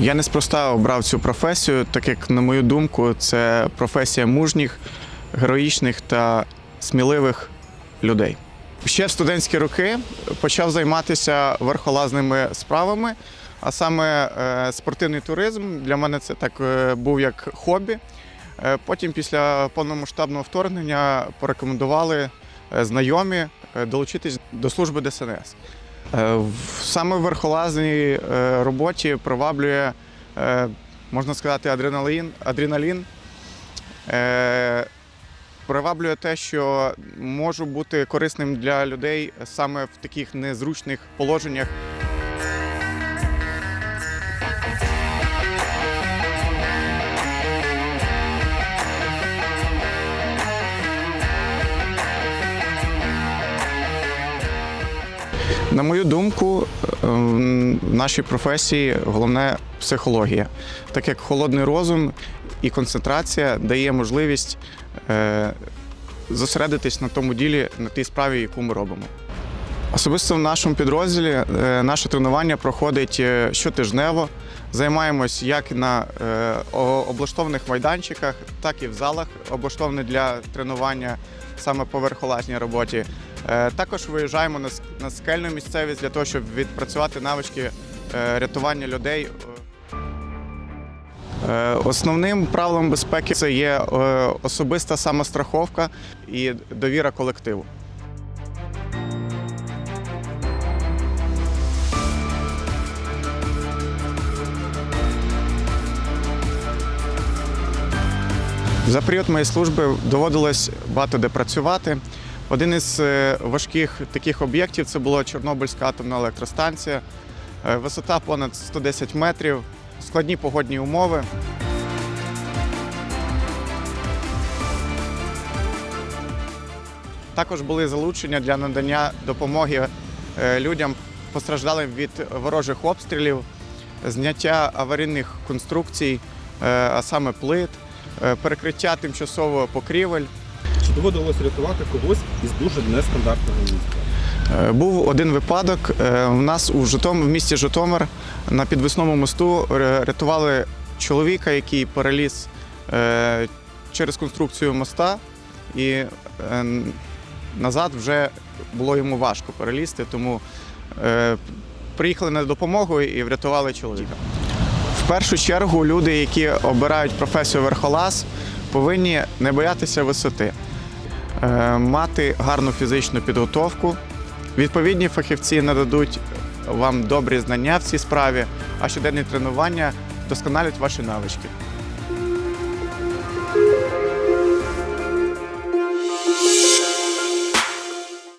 Я неспроста обрав цю професію, так як, на мою думку, це професія мужніх, героїчних та сміливих людей. Ще в студентські роки почав займатися верхолазними справами, а саме е, спортивний туризм. Для мене це так е, був як хобі. Е, Потім, після повномасштабного вторгнення, порекомендували знайомі долучитись до служби ДСНС. Саме в верхолазній роботі приваблює, можна сказати, адреналін. адреналін. Приваблює те, що можу бути корисним для людей саме в таких незручних положеннях. На мою думку, е, в нашій професії головне психологія, так як холодний розум і концентрація дає можливість е, зосередитись на тому ділі, на тій справі, яку ми робимо. Особисто в нашому підрозділі е, наше тренування проходить е, щотижнево. Займаємось як на облаштованих майданчиках, так і в залах, облаштованих для тренування саме по верхолазній роботі. Е, Також виїжджаємо на скельну місцевість для того, щоб відпрацювати навички е, рятування людей. Е, Основним правилом безпеки це є особиста самостраховка і довіра колективу. За період моєї служби доводилось багато де працювати. Один із е, важких таких об'єктів це була Чорнобильська атомна електростанція. Е, Висота понад 110 метрів, складні погодні умови. Також були залучення для надання допомоги е, людям, постраждалим від ворожих обстрілів, зняття аварійних конструкцій, а саме плит, перекриття тимчасового покрівель. Чи доводилось рятувати когось із дуже нестандартного міста? Е, Був один випадок. е, У нас у Житом, в місті Житомир на підвісному мосту е, рятували чоловіка, який переліз е, через конструкцію моста, і е, назад вже було йому важко перелізти, тому е, приїхали на допомогу і врятували чоловіка. В першу чергу люди, які обирають професію верхолаз, повинні не боятися висоти, е, мати гарну фізичну підготовку. Відповідні фахівці нададуть вам добрі знання в цій справі, а щоденні тренування досконалять ваші навички.